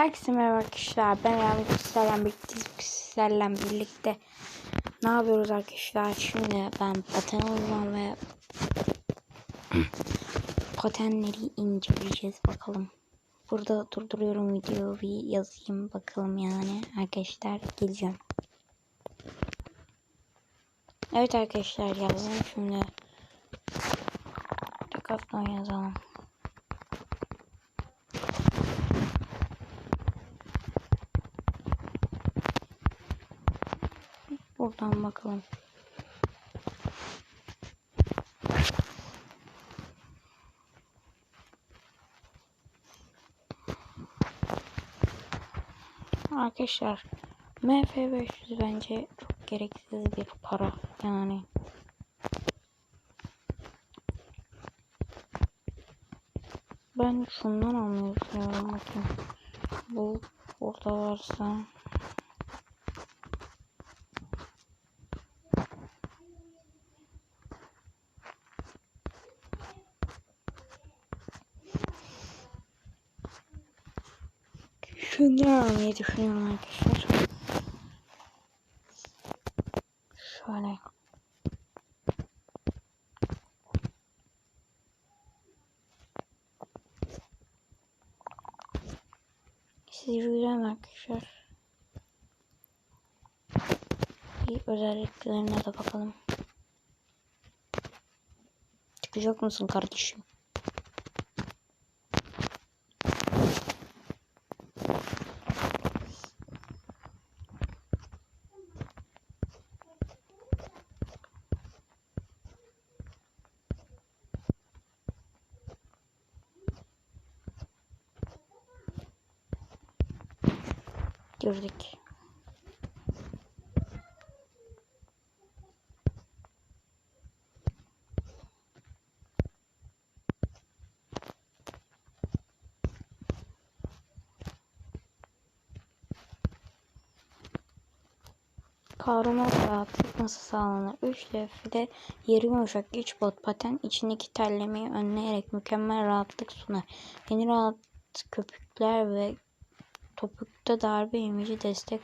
Herkese merhaba arkadaşlar. Ben Rahmet sizlerle birlikte, sizlerle birlikte ne yapıyoruz arkadaşlar? Şimdi ben paten olacağım ve patenleri inceleyeceğiz bakalım. Burada durduruyorum videoyu bir yazayım bakalım yani arkadaşlar geleceğim. Evet arkadaşlar yazdım şimdi. Dikkatli yazalım. Buradan bakalım. Arkadaşlar MF500 bence çok gereksiz bir para yani. Ben şundan düşünüyorum bakayım. Bu burada varsa Şunları almayı düşünüyorum arkadaşlar. Şöyle. Siz yürüyeceğim arkadaşlar. Bir özelliklerine de bakalım. Çıkacak mısın kardeşim? Girdik. Kavrama rahatlık nasıl sağlanır? 3 lefide yeri yumuşak iç bot paten içindeki terlemeyi önleyerek mükemmel rahatlık sunar. Yeni rahat köpükler ve topukta darbe yemici destek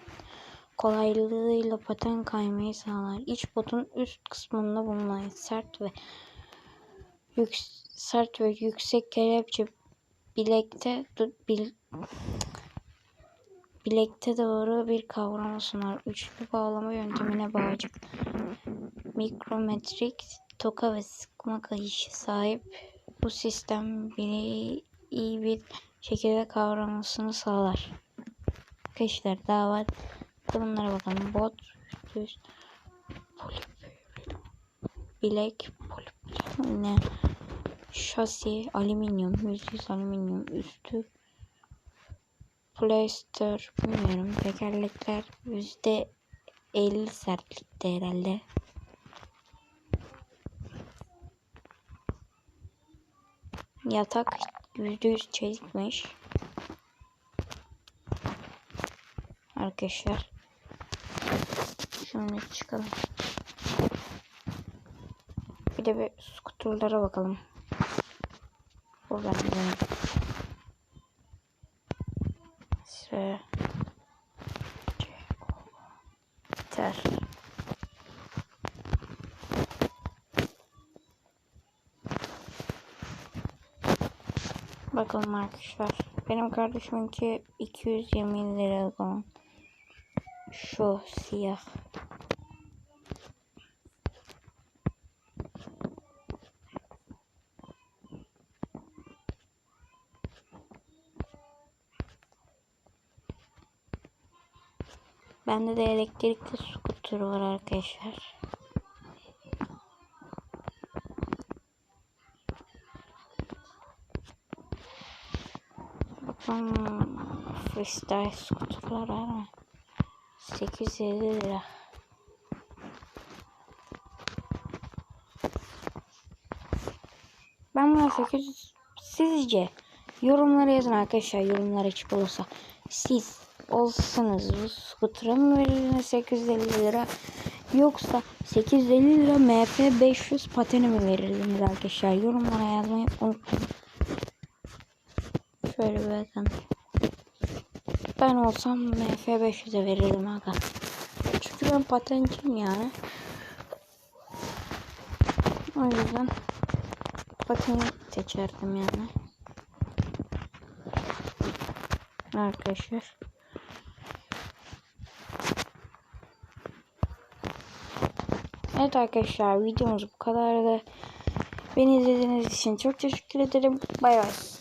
kolaylığıyla paten kaymayı sağlar. İç botun üst kısmında bulunan sert ve yük, sert ve yüksek kelepçe bilekte bil, bilekte doğru bir kavrama sunar. Üçlü bağlama yöntemine bağcık mikrometrik toka ve sıkma kayışı sahip bu sistem bile iyi bir şekilde kavramasını sağlar. Arkadaşlar daha var. Bunlara bakalım. Bot, düz, polip, bilek, polip, ne? Şasi, alüminyum, %100 alüminyum, üstü Plaster bilmiyorum. Tekerlekler yüzde 50 sertlikte herhalde. Yatak yüzde yüz çelikmiş. Arkadaşlar. Şöyle çıkalım. Bir de bir skuturlara bakalım. Buradan gidelim. S C O Ter Bakalım arkadaşlar. Benim kardeşiminki 220 lira olan. Şu siyah. Bende de elektrikli skuter var arkadaşlar. Bakalım freestyle skuterlar var mı? 850 lira. Ben buna 800 sizce yorumlara yazın arkadaşlar yorumlar açık olursa siz olsanız bu skutura mı verirsiniz 850 lira yoksa 850 lira MP 500 pateni mi verirdiniz arkadaşlar yorumlara yazmayı unutmayın. Şöyle bir bakın. Ben olsam MF500'e verirdim aga. Çünkü ben patenciyim yani. O yüzden pateni seçerdim yani. Arkadaşlar. Evet arkadaşlar videomuz bu kadardı. Beni izlediğiniz için çok teşekkür ederim. Bay bay.